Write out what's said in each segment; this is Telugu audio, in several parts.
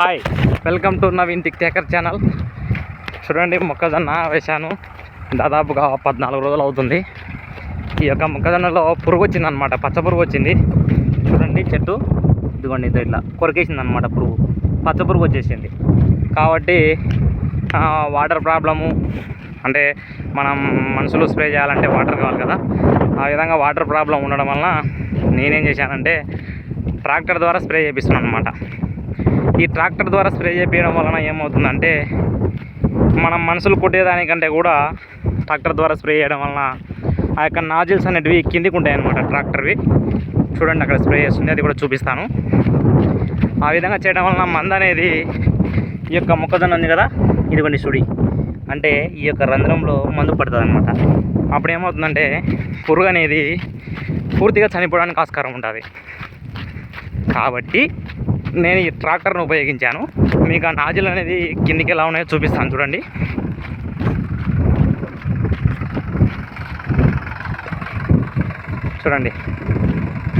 Hi. Welcome to Naveen tick taker channel. చూడండి మొక్కజొన్న వేశాను. దాదాపుగా పద్నాలుగు రోజులు అవుతుంది. ఈ యొక్క మొక్కజొన్నలో పురుగు వచ్చిందనమాట పచ్చ పురుగు వచ్చింది. చూడండి చెట్టు. ఇదిగోండి ఇట్లా కొరికేసింది అనమాట పురుగు. పచ్చ పురుగు వచ్చేసింది. కాబట్టి వాటర్ ప్రాబ్లము అంటే మనం మనుషులు స్ప్రే చేయాలంటే వాటర్ కావాలి కదా. ఆ విధంగా వాటర్ ప్రాబ్లం ఉండడం వలన నేనేం చేశానంటే ట్రాక్టర్ ద్వారా స్ప్రే చేపిస్తున్నాను అనమాట ఈ ట్రాక్టర్ ద్వారా స్ప్రే చేయడం వలన ఏమవుతుందంటే మనం మనుషులు కొట్టేదానికంటే కూడా ట్రాక్టర్ ద్వారా స్ప్రే చేయడం వలన ఆ యొక్క నాజిల్స్ అనేటివి కిందికి ఉంటాయన్నమాట ట్రాక్టర్వి. చూడండి అక్కడ స్ప్రే చేస్తుంది అది కూడా చూపిస్తాను. ఆ విధంగా చేయడం వలన మంద అనేది ఈ యొక్క మొక్కజొన్న ఉంది కదా ఇదిగోండి సుడి అంటే ఈ యొక్క రంధ్రంలో మందు పడుతుంది అనమాట అప్పుడు ఏమవుతుందంటే పురుగు అనేది పూర్తిగా చనిపోవడానికి ఆస్కారం ఉంటుంది. కాబట్టి నేను ఈ ట్రాక్టర్ను ఉపయోగించాను. మీకు ఆ నాజిల్ అనేది కిందికి ఎలా ఉన్నాయో చూపిస్తాను చూడండి. చూడండి.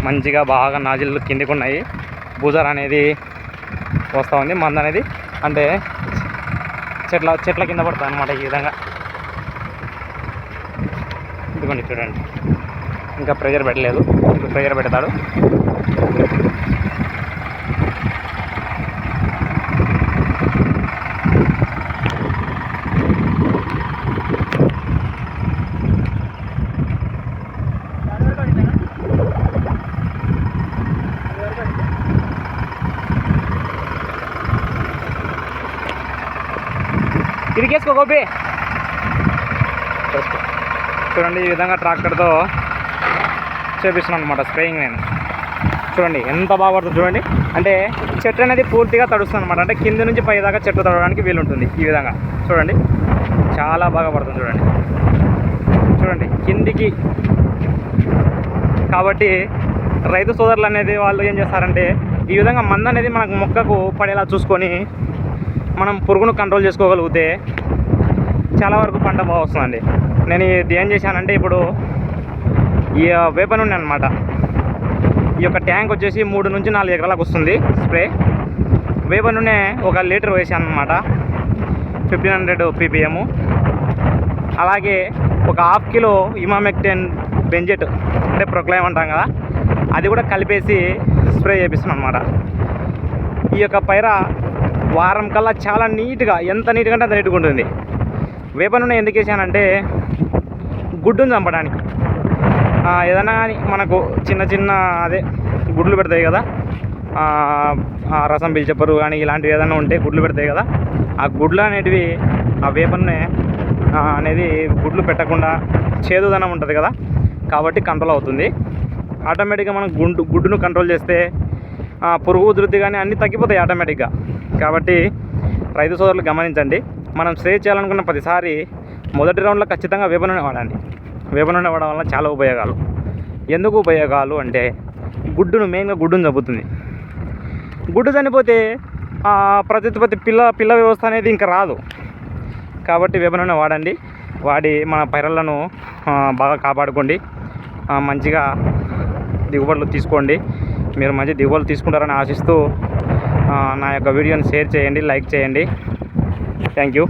మంచిగా బాగా నాజిల్లు కిందికి ఉన్నాయి. బూజర్ అనేది వస్తూ ఉంది మందు అనేది. అంటే చెట్ల చెట్ల కింద పడుతుంది అనమాట ఈ విధంగా. ఇదిగోండి చూడండి. ఇంకా ప్రెజర్ పెట్టలేదు. ఇంకా ప్రెజర్ పెడతాడు. ఇరికేసుకో గోపి. చూడండి ఈ విధంగా ట్రాక్టర్తో చేపిస్తున్నాను అనమాట స్ప్రేయింగ్ నేను. చూడండి ఎంత బాగా పడుతుంది చూడండి. అంటే చెట్టు అనేది పూర్తిగా తడుస్తుంది అనమాట అంటే కింద నుంచి పై దాకా చెట్టు తడవడానికి వీలు ఉంటుంది ఈ విధంగా. చూడండి చాలా బాగా పడుతుంది చూడండి. చూడండి కిందికి. కాబట్టి రైతు సోదరులు అనేది వాళ్ళు ఏం చేస్తారంటే ఈ విధంగా మంద అనేది మనకు మొక్కకు పడేలా చూసుకొని మనం పురుగును కంట్రోల్ చేసుకోగలిగితే చాలా వరకు పంట బాగా వస్తుందండి. నేను ఇది ఏం చేశానంటే ఇప్పుడు ఈ వేప నూనె అనమాట ఈ యొక్క ట్యాంక్ వచ్చేసి మూడు నుంచి నాలుగు ఎకరాలకు వస్తుంది స్ప్రే. వేప నూనె ఒక లీటర్ వేసాను అనమాట ఫిఫ్టీన్ హండ్రెడ్ పీపీఎం. అలాగే ఒక హాఫ్ కిలో ఇమామెక్టెన్ బెంజెట్ అంటే ప్రొక్లైమ్ అంటాం కదా అది కూడా కలిపేసి స్ప్రే చేపిస్తున్నాను అనమాట ఈ యొక్క పైర వారం కల్లా చాలా నీట్గా ఎంత నీట్గా అంటే అంత నీట్గా ఉంటుంది. వేప నూనె ఎందుకు వేసానంటే గుడ్డును చంపడానికి. ఏదైనా కానీ మనకు చిన్న చిన్న అదే గుడ్లు పెడతాయి కదా. రసం పిలిచెప్పరు కానీ ఇలాంటివి ఏదైనా ఉంటే గుడ్లు పెడతాయి కదా. ఆ గుడ్లు అనేటివి ఆ వేప నూనె అనేది గుడ్లు పెట్టకుండా చేదుదనం ఉంటుంది కదా. కాబట్టి కంట్రోల్ అవుతుంది. ఆటోమేటిక్గా మనం గుడ్డు గుడ్డును కంట్రోల్ చేస్తే పురుగు ఉధృతి కానీ అన్నీ తగ్గిపోతాయి ఆటోమేటిక్గా. కాబట్టి రైతు సోదరులు గమనించండి. మనం స్ప్రే చేయాలనుకున్న ప్రతిసారి మొదటి రౌండ్లో ఖచ్చితంగా వేప నూనె వాడండి వేప నూనె వాడడం వల్ల చాలా ఉపయోగాలు. ఎందుకు ఉపయోగాలు అంటే గుడ్డును మెయిన్గా గుడ్డును చంపుతుంది. గుడ్డు చనిపోతే ప్రతిపతి పిల్ల పిల్ల వ్యవస్థ అనేది ఇంకా రాదు. కాబట్టి వేప నూనె వాడండి. వాడి మన పైరలను బాగా కాపాడుకోండి. మంచిగా దిగుబడులు తీసుకోండి. మీరు మంచి దిగుబడులు తీసుకుంటారని ఆశిస్తూ నా యొక్క వీడియోని షేర్ చేయండి లైక్ చేయండి. Thank you